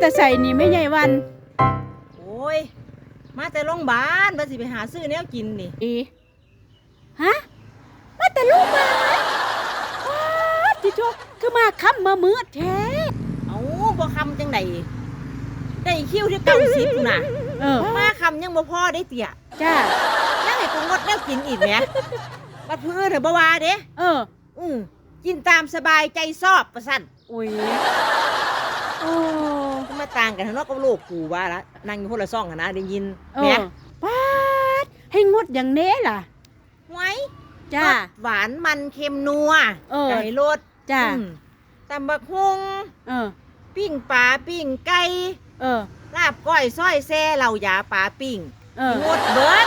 แต่ใส่นี่ไม่ใหญ่วัน โอ้ย มาแต่โรงพยาบาลมาสิไปหาซื้อแนวกินนี่อีฮะมาแต่ลูกมาว้าจิโจคือมาค้ำมามืดแท้เอาบ่คำจังไดได้คิวที่เก้าสิบน่ะเออมาคำยังบ่พอได้เตี่ยจ้ายังให้กูงดแนวกินอีกแหมบัดพื้นเถอะบ่ว่าเด้เออ อือกินตามสบายใจชอบประสั่นอุ้ยโอ้ก็มา ต่างกันเนาะกับโลกกูว่าละนั่งอยู่คนละซ่องกันนะได้ยินเอแหมอป้าดให้งดอย่างเน้ล่ะ ไว้จ้ารสหวานมันเค็มนัวเออ ไก่รสจ้า อืมตำบักฮุงเออ ปิ้งปลาปิ้งไก่เออ ลาบก้อยส้อยแซ่เหล่ายาปลาปิ้งเอองดเบิด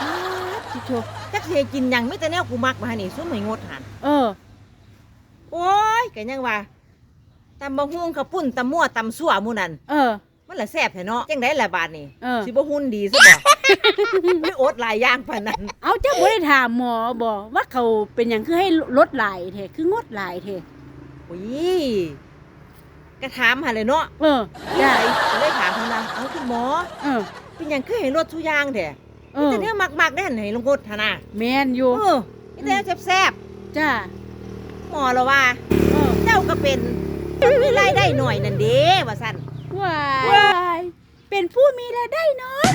ป้าดจิโจจักสิให้กินหยังไม่แต่แนวกูมักมาให้นี่ซุ่มให้งดหันเออ โอ้ยก็ยังว่า ตำบักฮุงข้าวปุ้นตำมั่วตำซั่วหมู่นั่นเออ มันละแซ่บแท้เนาะจังได๋ล่ะบาดนี่เออ สิบ่หุ่นดีซะบ่ ไม่อดหลายอย่างปานนั้นเอาเจ้าบ่ได้ถามหมอบอกว่าเขาเป็นอย่างคือให้ลดหลายแท้คืองดหลายแท้โอ้ยก็ถามหาเลยเนาะเออจ้าก็เลยถามเพิ่นว่าเอ้าคุณหมอ เออเป็นหยังคือให้ลดทุกอย่างแท้เอมีอแต่เนี่ยมักๆได้หั่นให้ลงกดหั่นน่ะแม่นอยู่เออมีแต่แนวแซ่บจ้าๆหมอละว่า เออ เจ้าก็เป็นคนมีรายได้หน่อยนั่นเด้ว่าซั่นวายเป็นผู้มีรายได้น้อย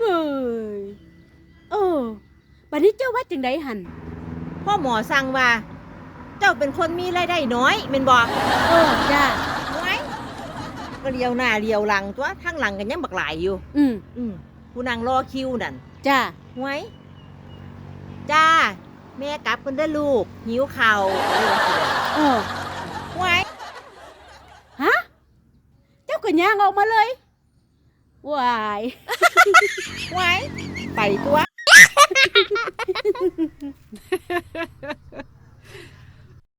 เอ้ยเออบัดนี้เจ้าว่าจังไดหันพ่อหมอสั่งว่า เจ้าเป็นคนมีรายได้น้อยแม่นบ่เออจ้าไว้ก็เลียวหน้าเลียวหลังตัวทางหลังกันยังบักหลายอยู่ อืมอืมผู้นั่งรอคิวนั่นจ้าไว้จ้า แม่กลับกันเด้อลูก หิวข้าวอะไรว่าสิเด้อเออไว้ฮะเจ้า ก็ย่างออกมาเลยวายไว้ไปตัว